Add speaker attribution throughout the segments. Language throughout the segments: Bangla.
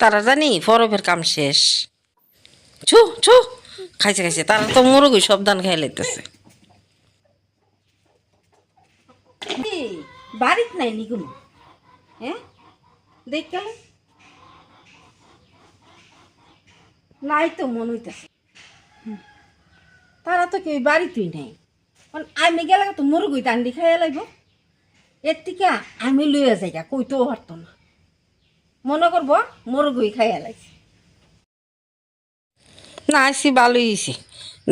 Speaker 1: তারা জানি ফরফের কাম শেষ। ছু ছু। খাইছে খাইছে। তারা তো মুরগি সব ধান খাই লাইতেছে। বাড়িত নাই নি কোনো? হ্যাঁ দেখ নাই তো, মন হইতেছে। তারা তো কেউ বাড়িতেই নাই। আমি গেলে তো মুরগি টান্ডি খাইয়া লাগবো এর থেকে আমি লইয়া যাই কইতেও পারতো না। মনে করব মুরগি খাইয়া লাগছে। না আসি ভালোই হয়েছে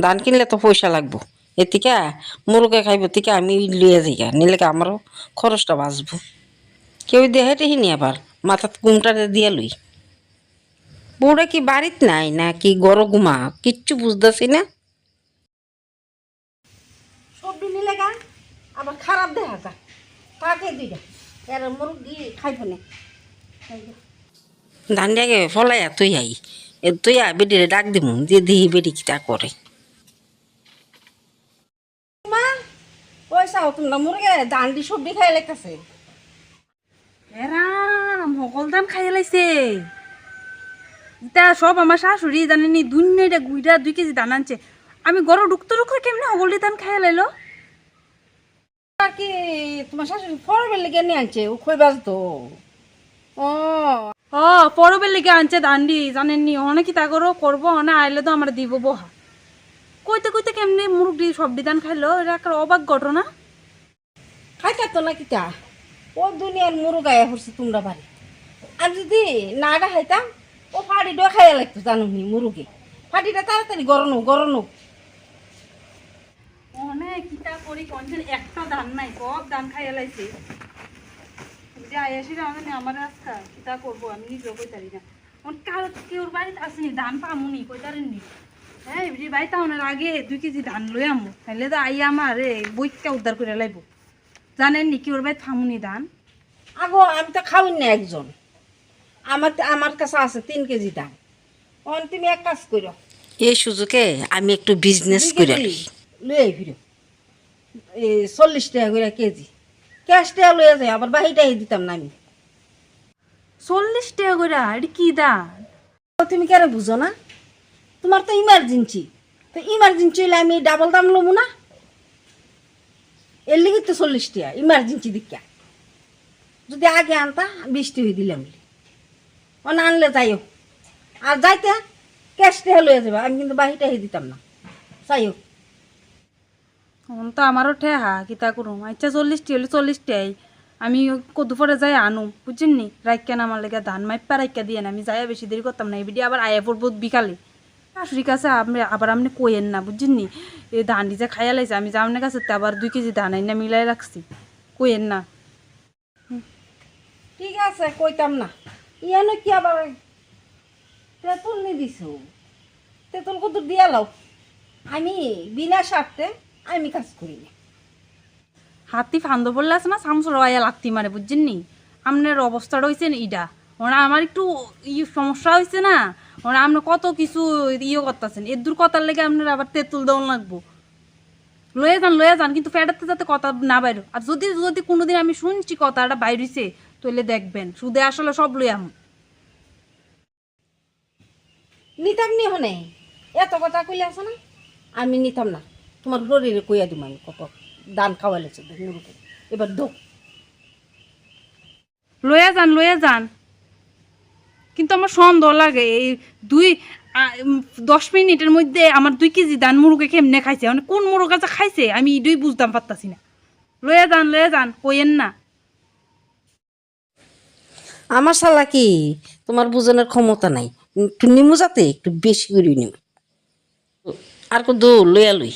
Speaker 1: ধান কিনলে তো পয়সা লাগবো। এর থেকে মুরগে খাইব থেকে আমি লইয়া যাই নিলে আমারও খরচটা বাঁচবো? কেউ দেহে টেহিনি আবার? মাথাত ঘুমটাতে দিয়া লই। বউটা কি বাড়িত নাই না কি গড় ঘুমা? কিচ্ছু বুঝতেছি না। সবজি নিলে গা আবার খারাপ দেখা যায়। কাকে দিটা এর মুরগি খাইব না। ধান জাগে ফলাইয়া তুই আই এ তুই আ বেডিরে ডাক দিমু যে দিহি বেডি কিতা করে। মা পয়সা তোমরা মুরগে ধান দি সবজি খাই লাগতেছে
Speaker 2: এরাম সকল ধান খাই লাইছে। ইতা সব আমার শাশুড়ি জানেনি দুনিয়াটা গুইটা দুই কেজি ধান আনছে। আমি গরু ঢুকতে ঢুকতে কেমনি সকল ধান খাই লাইলো?
Speaker 1: আর কি তোমার শাশুড়ি ফরবেল লেগে নিয়ে আনছে? ও খই বাজতো ও
Speaker 2: ও পরবের লেগে আনছে দান্ডি জানেননি অনেক তা করো করব অনেক আইলে তো আমরা দিব বহা। কইতে কইতে কেমনি মুরগি সবজি ধান খাইলো? এটা একটা অবাক ঘটনা।
Speaker 1: খাইতা তো না কিতা ও দুনিয়ার মুরগায় হচ্ছে তোমরা বাড়ি। আর যদি নাড়া খাইতাম ও ফাড়িটা খাইয়া লাগতো জানো নি মুরগি। ফাটিটা তাড়াতাড়ি গরনো গরনো
Speaker 2: অনেক কিতা করি কনছেন একটা ধান নাই সব ধান খাই লাইছে। যে আয়াসি রাখেন আমার আজকা কিতা করব আমি নিজেও কইতারি না। অন কাল কেউর বাড়িতে আসেনি ধান পামুনি কইতারেননি হ্যাঁ এবারে বাড়িতে আনার আগে দুই কেজি ধান লই আমু তাহলে তো আই আমার এ বইকা উদ্ধার করে লাইব। জানেননি কেউর বাড়িতে ফামুনি ধান?
Speaker 1: আগো আমি তো খাওয়াই না একজন। আমার আমার কাছে আছে তিন কেজি দাম অন তুমি এক কাজ করো
Speaker 3: এই সুযোগে আমি একটু বিজনেস করে লই।
Speaker 1: ফিরো। এই চল্লিশ টাকা করে কেজি। ক্যাশ টাকা লইয়া যায় আবার বাহিটাই দিতাম না আমি।
Speaker 2: চল্লিশ টাকা করে এটা কি দাম
Speaker 1: তুমি কেন বুঝো না? তোমার তো ইমার্জেন্সি তো ইমার্জেন্সি হলে আমি ডাবল দাম লমু না? এর লিগে তো চল্লিশ টাকা ইমার্জেন্সি দিকা যদি আগে আনতা বৃষ্টি হয়ে দিলাম। ও না আনলে যাইও। আর যাইতে ক্যাশ টাকা লইয়া যাবে আমি কিন্তু বাহিটাই দিতাম না। যাইও।
Speaker 2: এখন তো আমারও ঠেহা, কিতা করুম? আচ্ছা চল্লিশ টি হলে চল্লিশ টাই আমি কদু পরে যাই আনু বুঝছেন নি? রাইকা আমার লেগে ধান মাইপা রাইকা দিয়ে না আমি যাই পড়ব দেরি করতাম না এবিডি আবার আয়া পড়ব বিকালে। শাশুড়ির কাছে আপনি আবার আপনি কইেন না, বুঝছেন নি? এই ধান যে খাইয়া লাইছে, আমি যাওয়ার কাছে তো আবার দুই কেজি ধান আইনা মিলাই রাখছি। কইেন না।
Speaker 1: ঠিক আছে, কইতাম না। ইয়ানো কি আবার তেঁতুল নি দিছ? তেঁতুল কত দিয়া লাও। আমি বিনা স্বার্থে আমি কাজ করি না।
Speaker 2: হাতি ফান্দ পড়লে আছে না সামসুর আয়া লাত্তি মারে বুঝছেন নি? আপনার অবস্থাটা হয়েছে ইটা ওরা আমার একটু ই সমস্যা হয়েছে না ওরা আপনি কত কিছু ইয়ে করতেছেন। এর দূর কথার লেগে আপনার আবার তেঁতুল দেওয়ান লাগবো। লয়ে যান লয়ে যান কিন্তু ফ্যাটাতে যাতে কথা না বাইর আর যদি যদি কোনোদিন আমি শুনছি কথাটা বাইরেছে তাহলে দেখবেন সুদে আসলে সব লই আম।
Speaker 1: নিতাম নি হনে এত কথা কইলে আছে না আমি নিতাম না। তোমার শরীরে কইয়া দিম আমি কত দান খাওয়ালেছে মুরুকে এবার দো
Speaker 2: লয়ে যান লয়ে যান। কিন্তু আমার সন্দেহ লাগে এই দুই দশ মিনিটের মধ্যে আমার দুই কেজি দান মুরগে কেমনে খাইছে? মানে কোন মুরগ আছে খাইছে? আমি দুই বুঝতাম পারতাছি না। লয়ে যান লয়ে যান কইেন না।
Speaker 3: আমার শালা কি? তোমার বুঝানোর ক্ষমতা নাই। একটু নিমু যাতে একটু বেশি করে নিম। আর কো দো লইয়া লই।